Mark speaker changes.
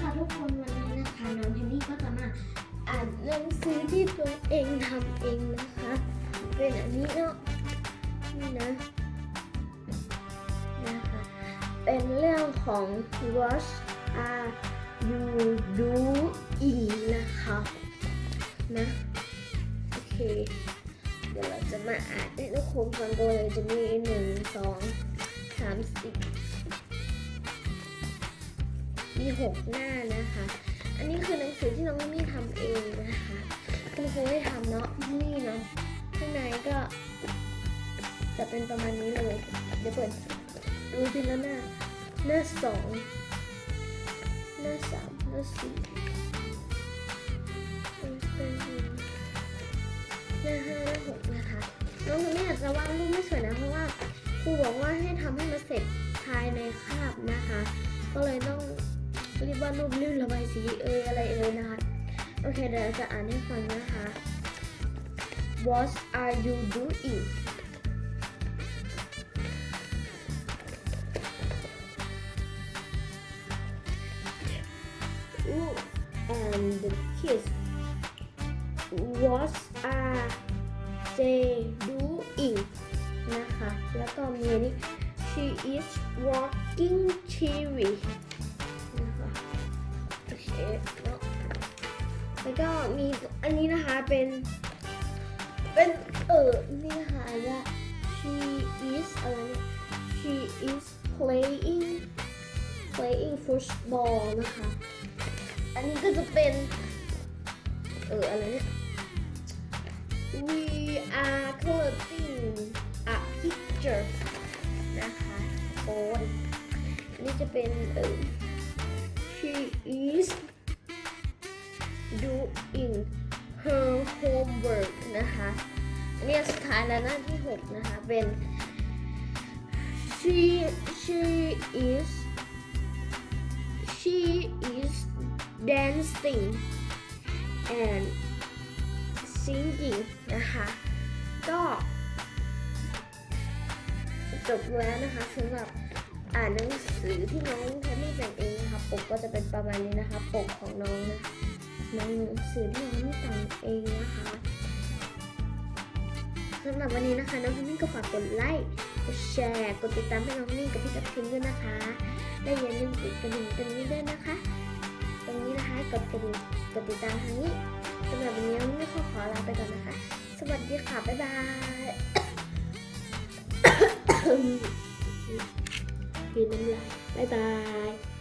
Speaker 1: ค่ะทุกคนวันนี้นะคะน้องแฮนนี่ก็จะมาอ่านหนังสือที่ตัวเองทำเองนะคะ เป็นอันนี้เนาะนี่นะนะคะเป็นเรื่องของ What are you doing นะคะนะโอเค เดี๋ยวเราจะมาอ่านให้ทุกคนฟังกันเลยจะมีหนึ่งสองสามสี่ มีหกหน้านะคะ อันนี้คือหนังสือที่น้องมี่ทำเองนะคะคุณครูให้ทำเนาะนี่เนาะข้างในก็ จะเป็นประมาณนี้เลย เดี๋ยวเปิดดูทีละหน้า หน้าสองหน้าสามหน้าสี่หน้าห้าหน้าหกนะคะน้องคนนี้อาจจะวาดรูปไม่สวยนะเพราะว่าครูบอกว่าให้ทำให้มันเสร็จภายในคาบนะคะ ก็เลยต้อง รีบวาดรูปรีบระบายสีเอยอะไรเอยนะคะ โอเคเดี๋ยวจะอ่านให้ฟังนะคะ What are you doing Ooh, and the kids What are they doing นะคะ แล้วก็มีนี้ She is walking cheery แล้วก็มีอันนี้นะคะเป็น เป็นเออนี่นะคะอันว่า she is อะไรเนี่ย she is playing playing football นะคะ อันนี้ก็จะเป็น เอออะไรเนี่ย we are collecting a picture นะคะโอนอันนี้จะเป็นเออ she is doing her homework นะคะอันนี้สุดท้ายแล้วหน้าที่ 6 นะคะ เป็น she she is she is dancing and singing นะคะ ก็จบแล้วนะคะสำหรับอ่านหนังสือที่น้องแทนนี่แต่งเองนะคะปกก็จะเป็นประมาณนี้นะคะ ปกของน้องนะ น้องหนังสือที่น้องนี่แต่งเองนะคะสำหรับวันนี้นะคะน้องแทนนี่ก็ฝากกดไลค์กดแชร์กดติดตามให้น้องนี่กับพี่กับพิมด้วยนะคะและอย่าลืมกดกระดิ่งตรงนี้ด้วยนะคะ ตรงนี้นะคะกดกระดิ่งกดติดตามทางนี้สำหรับวันนี้น้องนี่ขอขอลาไปก่อนนะคะ สวัสดีค่ะบ๊ายบายกินน้ำลายบ๊ายบาย